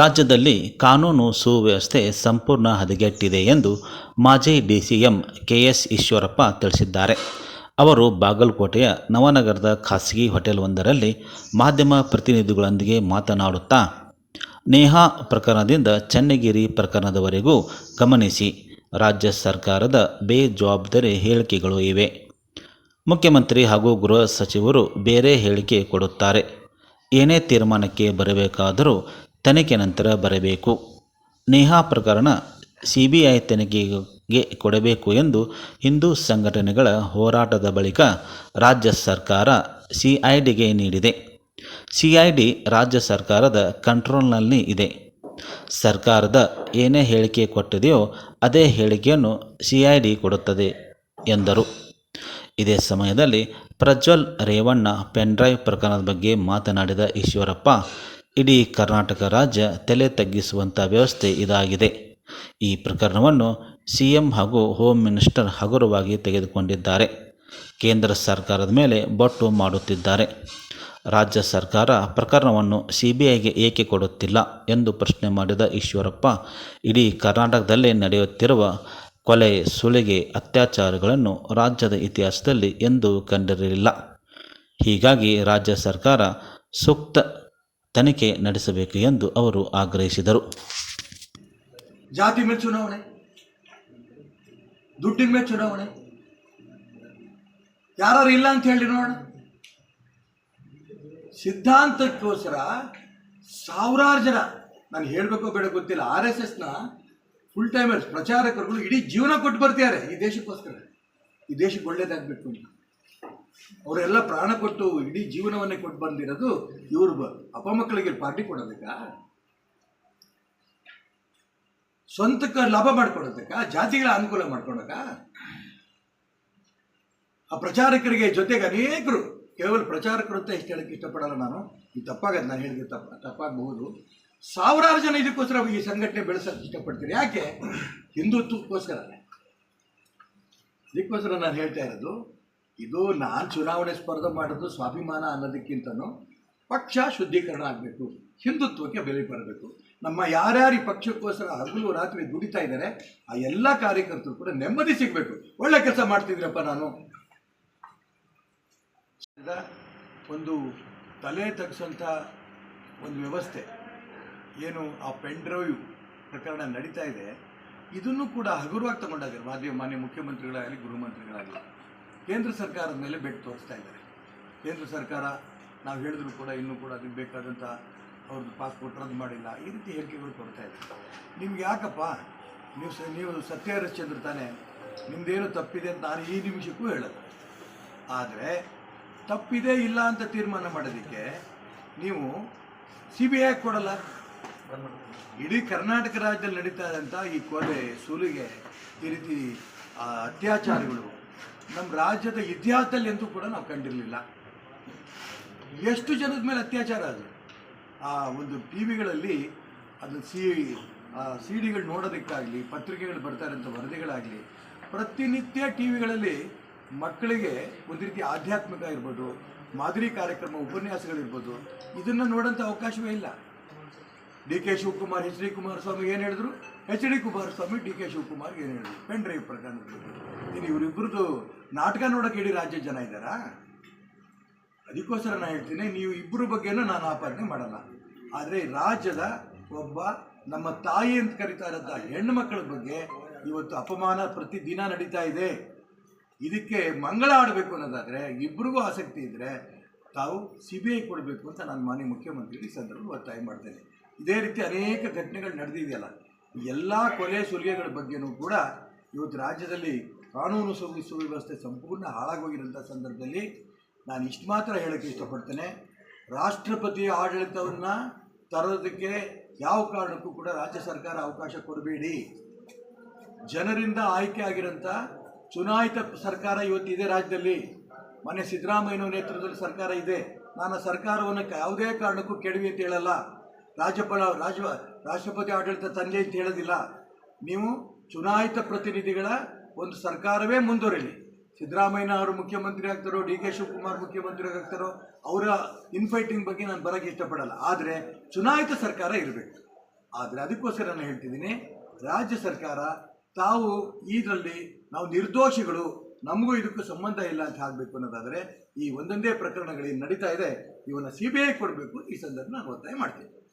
ರಾಜ್ಯದಲ್ಲಿ ಕಾನೂನು ಸುವ್ಯವಸ್ಥೆ ಸಂಪೂರ್ಣ ಹದಗೆಟ್ಟಿದೆ ಎಂದು ಮಾಜಿ ಡಿಸಿಎಂ ಕೆಎಸ್ ಈಶ್ವರಪ್ಪ ತಿಳಿಸಿದ್ದಾರೆ. ಅವರು ಬಾಗಲಕೋಟೆಯ ನವನಗರದ ಖಾಸಗಿ ಹೋಟೆಲ್ ಒಂದರಲ್ಲಿ ಮಾಧ್ಯಮ ಪ್ರತಿನಿಧಿಗಳೊಂದಿಗೆ ಮಾತನಾಡುತ್ತಾ, ನೇಹಾ ಪ್ರಕರಣದಿಂದ ಚನ್ನಗಿರಿ ಪ್ರಕರಣದವರೆಗೂ ಗಮನಿಸಿ, ರಾಜ್ಯ ಸರ್ಕಾರದ ಬೇಜವಾಬ್ದಾರಿ ಹೇಳಿಕೆಗಳು ಇವೆ. ಮುಖ್ಯಮಂತ್ರಿ ಹಾಗೂ ಗೃಹ ಸಚಿವರು ಬೇರೆ ಹೇಳಿಕೆ ಕೊಡುತ್ತಾರೆ. ಏನೇ ತೀರ್ಮಾನಕ್ಕೆ ಬರಬೇಕಾದರೂ ತನಿಖೆ ನಂತರ ಬರಬೇಕು. ನೇಹಾ ಪ್ರಕರಣ ಸಿ ಬಿ ಐ ತನಿಖೆಗೆ ಕೊಡಬೇಕು ಎಂದು ಹಿಂದೂ ಸಂಘಟನೆಗಳ ಹೋರಾಟದ ಬಳಿಕ ರಾಜ್ಯ ಸರ್ಕಾರ ಸಿ ಐ ಡಿಗೆ ನೀಡಿದೆ. ಸಿ ಐ ಡಿ ರಾಜ್ಯ ಸರ್ಕಾರದ ಕಂಟ್ರೋಲ್ನಲ್ಲಿ ಇದೆ. ಸರ್ಕಾರದ ಏನೇ ಹೇಳಿಕೆ ಕೊಟ್ಟಿದೆಯೋ ಅದೇ ಹೇಳಿಕೆಯನ್ನು ಸಿ ಐ ಡಿ ಕೊಡುತ್ತದೆ ಎಂದರು. ಇದೇ ಸಮಯದಲ್ಲಿ ಪ್ರಜ್ವಲ್ ರೇವಣ್ಣ ಪೆನ್ಡ್ರೈವ್ ಪ್ರಕರಣದ ಬಗ್ಗೆ ಮಾತನಾಡಿದ ಈಶ್ವರಪ್ಪ ಇಡೀ ಕರ್ನಾಟಕ ರಾಜ್ಯ ತಲೆ ತಗ್ಗಿಸುವಂಥ ವ್ಯವಸ್ಥೆ ಇದಾಗಿದೆ. ಈ ಪ್ರಕರಣವನ್ನು ಸಿ ಎಂ ಹಾಗೂ ಹೋಮ್ ಮಿನಿಸ್ಟರ್ ಹಗುರವಾಗಿ ತೆಗೆದುಕೊಂಡಿದ್ದಾರೆ. ಕೇಂದ್ರ ಸರ್ಕಾರದ ಮೇಲೆ ಬಟ್ಟು ಮಾಡುತ್ತಿದ್ದಾರೆ. ರಾಜ್ಯ ಸರ್ಕಾರ ಪ್ರಕರಣವನ್ನು ಸಿ ಏಕೆ ಕೊಡುತ್ತಿಲ್ಲ ಎಂದು ಪ್ರಶ್ನೆ ಮಾಡಿದ ಈಶ್ವರಪ್ಪ, ಇಡೀ ಕರ್ನಾಟಕದಲ್ಲೇ ನಡೆಯುತ್ತಿರುವ ಕೊಲೆ ಸುಲಿಗೆ ಅತ್ಯಾಚಾರಗಳನ್ನು ರಾಜ್ಯದ ಇತಿಹಾಸದಲ್ಲಿ ಎಂದೂ ಕಂಡಿರಲಿಲ್ಲ ಹೀಗಾಗಿ ರಾಜ್ಯ ಸರ್ಕಾರ ಸೂಕ್ತ ತನಿಖೆ ನಡೆಸಬೇಕು ಎಂದು ಅವರು ಆಗ್ರಹಿಸಿದರು. ಜಾತಿ ಮೇಲೆ ಚುನಾವಣೆ, ದುಡ್ಡಿನ ಮೇಲೆ ಚುನಾವಣೆ ಯಾರು ಇಲ್ಲ ಅಂತ ಹೇಳಿ ನೋಡೋಣ. ಸಿದ್ಧಾಂತಕ್ಕೋಸ್ಕರ ಸಾವಿರಾರು ಜನ, ನಾನು ಹೇಳಬೇಕೋ ಬೇಡ ಗೊತ್ತಿಲ್ಲ, ಆರ್ ಎಸ್ ಎಸ್ನ ಫುಲ್ ಟೈಮರ್ಸ್ ಪ್ರಚಾರಕರುಗಳು ಇಡೀ ಜೀವನ ಕೊಟ್ಟು ಬರ್ತಿದ್ದಾರೆ ಈ ದೇಶಕ್ಕೋಸ್ಕರ. ಈ ದೇಶಕ್ಕೆ ಒಳ್ಳೇದಾಗಬೇಕು ಅಂತ. ಅವರೆಲ್ಲ ಪ್ರಾಣ ಕೊಟ್ಟು ಇಡೀ ಜೀವನವನ್ನೇ ಕೊಟ್ಟು ಬಂದಿರೋದು ಇವರು ಬ- ಅಪಮಕ್ಕಳಿಗೆ ಪಾರ್ಟಿ ಕೊಡೋದಕ್ಕ? ಸ್ವಂತಕ್ಕೆ ಲಾಭ ಮಾಡ್ಕೊಡೋದಕ್ಕ ಜಾತಿಗಳ ಅನುಕೂಲ ಮಾಡ್ಕೊಳಕ ಆ ಪ್ರಚಾರಕರಿಗೆ ಜೊತೆಗೆ ಅನೇಕರು, ಕೇವಲ ಪ್ರಚಾರಕರು ಅಂತ ಎಷ್ಟು ಹೇಳಕ್ಕೆ ಇಷ್ಟಪಡಲ್ಲ ನಾನು. ಇದು ತಪ್ಪಾಗತ್ತೆ ನಾನು ಹೇಳಿದ್ರೆ ತಪ್ಪ, ತಪ್ಪಾಗಬಹುದು. ಸಾವಿರಾರು ಜನ ಇದಕ್ಕೋಸ್ಕರ ಈ ಸಂಘಟನೆ ಬೆಳೆಸೋಕೆ ಇಷ್ಟಪಡ್ತೀರಿ. ಯಾಕೆ? ಹಿಂದುತ್ವಕ್ಕೋಸ್ಕರ ಇದಕ್ಕೋಸ್ಕರ ನಾನು ಹೇಳ್ತಾ ಇರೋದು ಇದು ನಾನು ಚುನಾವಣೆ ಸ್ಪರ್ಧೆ ಮಾಡೋದು ಸ್ವಾಭಿಮಾನ ಅನ್ನೋದಕ್ಕಿಂತನೂ ಪಕ್ಷ ಶುದ್ಧೀಕರಣ ಆಗಬೇಕು, ಹಿಂದುತ್ವಕ್ಕೆ ಬೆಲೆ ಬರಬೇಕು. ನಮ್ಮ ಯಾರ್ಯಾರು ಈ ಪಕ್ಷಕ್ಕೋಸ್ಕರ ಹಗಲು ರಾತ್ರಿ ದುಡಿತಾ ಇದ್ದಾರೆ, ಆ ಎಲ್ಲ ಕಾರ್ಯಕರ್ತರು ಕೂಡ ನೆಮ್ಮದಿ ಸಿಗಬೇಕು. ಒಳ್ಳೆ ಕೆಲಸ ಮಾಡ್ತಿದ್ದೀರಪ್ಪ ನಾನು. ಒಂದು ತಲೆ ತಗ್ಸೋಂಥ ಒಂದು ವ್ಯವಸ್ಥೆ. ಏನು ಆ ಪೆನ್ ಡ್ರೈವ್ ಪ್ರಕರಣ ನಡೀತಾ ಇದೆ. ಇದನ್ನು ಕೂಡ ಹಗುರವಾಗಿ ತಗೊಂಡಾಗ ಮಾಧ್ಯಮ ಮಾನ್ಯ ಮುಖ್ಯಮಂತ್ರಿಗಳಾಗಲಿ, ಗೃಹಮಂತ್ರಿಗಳಾಗಲಿ ಕೇಂದ್ರ ಸರ್ಕಾರದ ಮೇಲೆ ಬೆಟ್ಟು ತೋರಿಸ್ತಾ ಇದ್ದಾರೆ. ಕೇಂದ್ರ ಸರ್ಕಾರ ನಾವು ಹೇಳಿದ್ರು ಕೂಡ ಇನ್ನೂ ಕೂಡ ಅದಕ್ಕೆ ಬೇಕಾದಂಥ ಅವ್ರದ್ದು ಪಾಸ್ಪೋರ್ಟ್ ರದ್ದು ಮಾಡಿಲ್ಲ. ಈ ರೀತಿ ಹೇಳಿಕೆಗಳು ಕೊಡ್ತಾ ಇದ್ದಾರೆ. ನಿಮ್ಗೆ ಯಾಕಪ್ಪ? ನೀವು ಸ, ನೀವು ಸತ್ಯ ಹರಿಶ್ಚಂದ್ರ ತಾನೇ. ನಿಮ್ದೇನು ತಪ್ಪಿದೆ ಅಂತ ನಾನು ಈ ನಿಮಿಷಕ್ಕೂ ಹೇಳೋದು ಆದರೆ ತಪ್ಪಿದೆ ಇಲ್ಲ ಅಂತ ತೀರ್ಮಾನ ಮಾಡೋದಕ್ಕೆ ನೀವು ಸಿ ಬಿ ಐ ಕೊಡಲ್ಲ. ಇಡೀ ಕರ್ನಾಟಕ ರಾಜ್ಯದಲ್ಲಿ ನಡೀತಾ ಇದ್ದಂಥ ಈ ಕೊಲೆ, ಸುಲಿಗೆ, ಈ ರೀತಿ ಅತ್ಯಾಚಾರಗಳು ನಮ್ಮ ರಾಜ್ಯದ ಇತಿಹಾಸದಲ್ಲಿ ಅಂತೂ ಕೂಡ ನಾವು ಕಂಡಿರಲಿಲ್ಲ. ಎಷ್ಟು ಜನದ ಮೇಲೆ ಅತ್ಯಾಚಾರ ಅದು? ಆ ಒಂದು ಟಿ ವಿಗಳಲ್ಲಿ ಅದು ಸಿ ಸಿ ಡಿಗಳು ನೋಡೋದಕ್ಕಾಗಲಿ, ಪತ್ರಿಕೆಗಳು ಬರ್ತಾ ಇರೋಂಥ ವರದಿಗಳಾಗಲಿ, ಪ್ರತಿನಿತ್ಯ ಟಿ ವಿಗಳಲ್ಲಿ ಮಕ್ಕಳಿಗೆ ಒಂದು ರೀತಿ ಆಧ್ಯಾತ್ಮಿಕ ಇರ್ಬೋದು, ಮಾದರಿ ಕಾರ್ಯಕ್ರಮ ಉಪನ್ಯಾಸಗಳಿರ್ಬೋದು ಇದನ್ನು ನೋಡೋಂಥ ಅವಕಾಶವೇ ಇಲ್ಲ. D K Shivakumar, H D Kumaraswamy ಏನು ಹೇಳಿದ್ರು? H D Kumaraswamy, D K Shivakumar ಏನು ಹೇಳಿದ್ರು? ಪೆನ್ ಡ್ರೈವ್ ಇನ್ನು ನಾಟಕ ನೋಡೋಕೆ ಹೇಳಿ ರಾಜ್ಯ ಜನ ಇದ್ದಾರಾ? ಅದಕ್ಕೋಸ್ಕರ ನಾನು ಹೇಳ್ತೀನಿ, ನೀವು ಇಬ್ಬರ ಬಗ್ಗೆನೂ ನಾನು ಆಪಾದನೆ ಮಾಡಲ್ಲ. ಆದರೆ ರಾಜ್ಯದ ಒಬ್ಬ ನಮ್ಮ ತಾಯಿ ಅಂತ ಕರಿತಾ ಇರೋಂಥ ಹೆಣ್ಣು ಮಕ್ಕಳ ಬಗ್ಗೆ ಇವತ್ತು ಅಪಮಾನ ಪ್ರತಿದಿನ ನಡೀತಾ ಇದೆ. ಇದಕ್ಕೆ ಮಂಗಳ ಆಡಬೇಕು ಅನ್ನೋದಾದರೆ ಇಬ್ಬರಿಗೂ ಆಸಕ್ತಿ ಇದ್ದರೆ ತಾವು ಸಿ ಬಿ ಐ ಕೊಡಬೇಕು ಅಂತ ನಾನು ಮಾನ್ಯ ಮುಖ್ಯಮಂತ್ರಿ ಈ ಒತ್ತಾಯ ಮಾಡ್ತೇನೆ. ಇದೇ ರೀತಿ ಅನೇಕ ಘಟನೆಗಳು ನಡೆದಿದೆಯಲ್ಲ. ಎಲ್ಲ ಕೊಲೆ ಸುಲಿಗೆಗಳ ಬಗ್ಗೆನೂ ಕೂಡ ಇವತ್ತು ರಾಜ್ಯದಲ್ಲಿ ಕಾನೂನು ಸುವ್ಯ ಸುವ್ಯವಸ್ಥೆ ಸಂಪೂರ್ಣ ಹಾಳಾಗೋಗಿರೋಂಥ ಸಂದರ್ಭದಲ್ಲಿ ನಾನು ಇಷ್ಟು ಮಾತ್ರ ಹೇಳೋಕ್ಕೆ ಇಷ್ಟಪಡ್ತೇನೆ. ರಾಷ್ಟ್ರಪತಿ ಆಡಳಿತವನ್ನು ತರೋದಕ್ಕೆ ಯಾವ ಕಾರಣಕ್ಕೂ ಕೂಡ ರಾಜ್ಯ ಸರ್ಕಾರ ಅವಕಾಶ ಕೊಡಬೇಡಿ. ಜನರಿಂದ ಆಯ್ಕೆ ಆಗಿರೋಂಥ ಚುನಾಯಿತ ಸರ್ಕಾರ ಇವತ್ತು ಇದೆ ರಾಜ್ಯದಲ್ಲಿ. ಮೊನ್ನೆ ಸಿದ್ದರಾಮಯ್ಯನ ನೇತೃತ್ವದಲ್ಲಿ ಸರ್ಕಾರ ಇದೆ. ನಾನು ಸರ್ಕಾರವನ್ನು ಯಾವುದೇ ಕಾರಣಕ್ಕೂ ಕೆಡವಿ ಅಂತ ಹೇಳಲ್ಲ. ರಾಜ್ಯಪಾಲ ರಾಜ ರಾಷ್ಟ್ರಪತಿ ಆಡಳಿತ ತಂದೆ ಅಂತ ಹೇಳೋದಿಲ್ಲ. ನೀವು ಚುನಾಯಿತ ಪ್ರತಿನಿಧಿಗಳ ಒಂದು ಸರ್ಕಾರವೇ ಮುಂದುವರಿಲಿ. ಸಿದ್ದರಾಮಯ್ಯ ಅವರು ಮುಖ್ಯಮಂತ್ರಿ ಆಗ್ತಾರೋ, ಡಿ ಕೆ ಶಿವಕುಮಾರ್ ಮುಖ್ಯಮಂತ್ರಿ ಆಗ್ತಾರೋ, ಅವರ ಇನ್ಫೈಟಿಂಗ್ ಬಗ್ಗೆ ನಾನು ಬರೋಕ್ಕೆ ಇಷ್ಟಪಡಲ್ಲ. ಆದರೆ ಚುನಾಯಿತ ಸರ್ಕಾರ ಇರಬೇಕು. ಆದರೆ ಅದಕ್ಕೋಸ್ಕರ ನಾನು ಹೇಳ್ತಿದ್ದೀನಿ, ರಾಜ್ಯ ಸರ್ಕಾರ ತಾವು ಇದರಲ್ಲಿ ನಾವು ನಿರ್ದೋಷಿಗಳು, ನಮಗೂ ಇದಕ್ಕೂ ಸಂಬಂಧ ಇಲ್ಲ ಅಂತ ಆಗಬೇಕು ಅನ್ನೋದಾದರೆ ಈ ಒಂದೊಂದೇ ಪ್ರಕರಣಗಳೇನು ನಡೀತಾ ಇದೆ. ಇವನ್ನ ಸಿ ಬಿ ಐ ಕೊಡಬೇಕು. ಈ ಸಂದರ್ಭ ನಾನು ಒತ್ತಾಯ ಮಾಡ್ತೀನಿ.